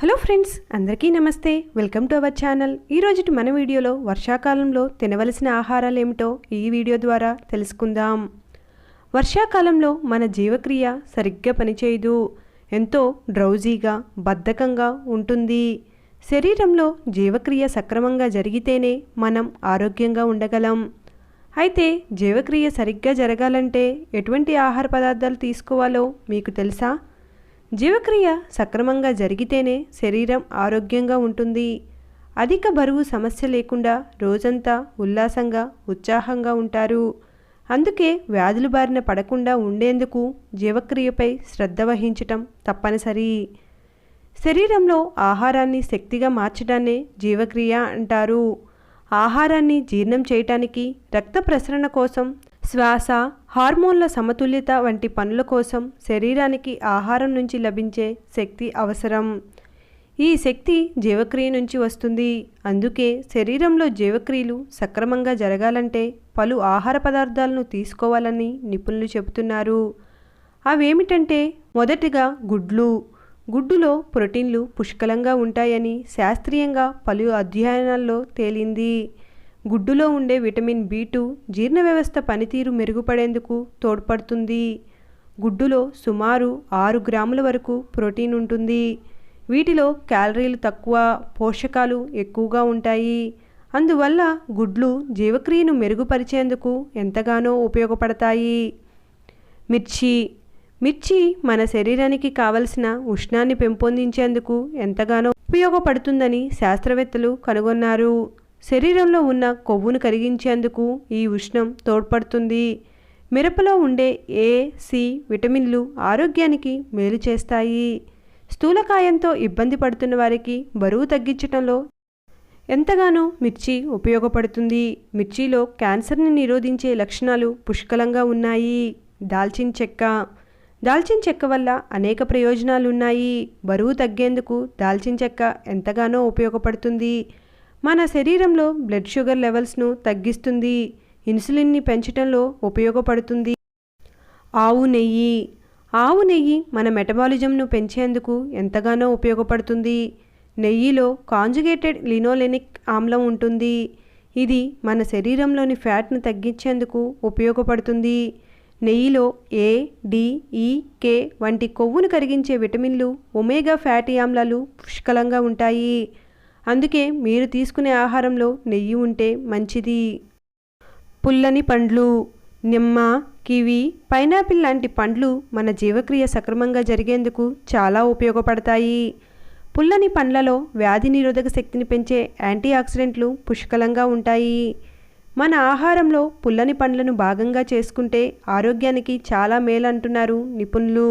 Hello friends అందరికీ నమస్తే. Welcome to our channel. ఈరోజు మన వీడియోలో వర్షాకాలంలో తినవలసిన ఆహారాలు ఏమిటో ఈ వీడియో ద్వారా తెలుసుకుందాం. వర్షాకాలంలో మన జీవక్రియ సరిగ్గా పనిచేయదు. ఎంతో డ్రౌజీగా బద్ధకంగా ఉంటుంది. శరీరంలో జీవక్రియ సక్రమంగా జరిగితేనే మనం ఆరోగ్యంగా ఉండగలం. అయితే జీవక్రియ సరిగ్గా జరగాలంటే ఎటువంటి ఆహార పదార్థాలు తీసుకోవాలో మీకు తెలుసా? జీవక్రియ సక్రమంగా జరిగితేనే శరీరం ఆరోగ్యంగా ఉంటుంది. అధిక బరువు సమస్య లేకుండా రోజంతా ఉల్లాసంగా ఉత్సాహంగా ఉంటారు. అందుకే వ్యాధుల బారిన పడకుండా ఉండేందుకు జీవక్రియపై శ్రద్ధ వహించటం తప్పనిసరి. శరీరంలో ఆహారాన్ని శక్తిగా మార్చడాన్నే జీవక్రియ అంటారు. ఆహారాన్ని జీర్ణం చేయటానికి రక్త ప్రసరణ కోసం శ్వాస హార్మోన్ల సమతుల్యత వంటి పనుల కోసం శరీరానికి ఆహారం నుంచి లభించే శక్తి అవసరం. ఈ శక్తి జీవక్రియ నుంచి వస్తుంది. అందుకే శరీరంలో జీవక్రియలు సక్రమంగా జరగాలంటే పలు ఆహార పదార్థాలను తీసుకోవాలని నిపుణులు చెబుతున్నారు. అవేమిటంటే మొదటిగా గుడ్లు. గుడ్డులో ప్రోటీన్లు పుష్కలంగా ఉంటాయని శాస్త్రీయంగా పలు అధ్యయనాల్లో తేలింది. గుడ్డులో ఉండే విటమిన్ బి టూ జీర్ణ వ్యవస్థ పనితీరు మెరుగుపడేందుకు తోడ్పడుతుంది. గుడ్డులో సుమారు ఆరు గ్రాముల వరకు ప్రోటీన్ ఉంటుంది. వీటిలో క్యాలరీలు తక్కువ పోషకాలు ఎక్కువగా ఉంటాయి. అందువల్ల గుడ్లు జీవక్రియను మెరుగుపరిచేందుకు ఎంతగానో ఉపయోగపడతాయి. మిర్చి. మిర్చి మన శరీరానికి కావలసిన ఉష్ణాన్ని పెంపొందించేందుకు ఎంతగానో ఉపయోగపడుతుందని శాస్త్రవేత్తలు కనుగొన్నారు. శరీరంలో ఉన్న కొవ్వును కరిగించేందుకు ఈ ఉష్ణం తోడ్పడుతుంది. మిరపలో ఉండే ఏ సి విటమిన్లు ఆరోగ్యానికి మేలు చేస్తాయి. స్థూలకాయంతో ఇబ్బంది పడుతున్న వారికి బరువు తగ్గించడంలో ఎంతగానో మిర్చి ఉపయోగపడుతుంది. మిర్చిలో క్యాన్సర్ని నిరోధించే లక్షణాలు పుష్కలంగా ఉన్నాయి. దాల్చిన చెక్క. దాల్చిన చెక్క వల్ల అనేక ప్రయోజనాలు ఉన్నాయి బరువు తగ్గేందుకు దాల్చిన చెక్క ఎంతగానో ఉపయోగపడుతుంది. మన శరీరంలో బ్లడ్ షుగర్ లెవెల్స్ను తగ్గిస్తుంది. ఇన్సులిన్ని పెంచడంలో ఉపయోగపడుతుంది. ఆవు నెయ్యి. ఆవు నెయ్యి మన మెటబాలిజంను పెంచేందుకు ఎంతగానో ఉపయోగపడుతుంది. నెయ్యిలో కాంజుగేటెడ్ లినోలెనిక్ ఆమ్లం ఉంటుంది. ఇది మన శరీరంలోని ఫ్యాట్ను తగ్గించేందుకు ఉపయోగపడుతుంది. నెయ్యిలో ఏ డి e, వంటి కొవ్వును కరిగించే విటమిన్లు ఒమేగా ఫ్యాటీ ఆమ్లాలు పుష్కలంగా ఉంటాయి. అందుకే మీరు తీసుకునే ఆహారంలో నెయ్యి ఉంటే మంచిది. పుల్లని పండ్లు నిమ్మ కివి పైనాపిల్ లాంటి పండ్లు మన జీవక్రియ సక్రమంగా జరిగేందుకు చాలా ఉపయోగపడతాయి. పుల్లని పండ్లలో వ్యాధి నిరోధక శక్తిని పెంచే యాంటీ ఆక్సిడెంట్లు పుష్కలంగా ఉంటాయి. మన ఆహారంలో పుల్లని పండ్లను భాగంగా చేసుకుంటే ఆరోగ్యానికి చాలా మేలు అంటున్నారు నిపుణులు.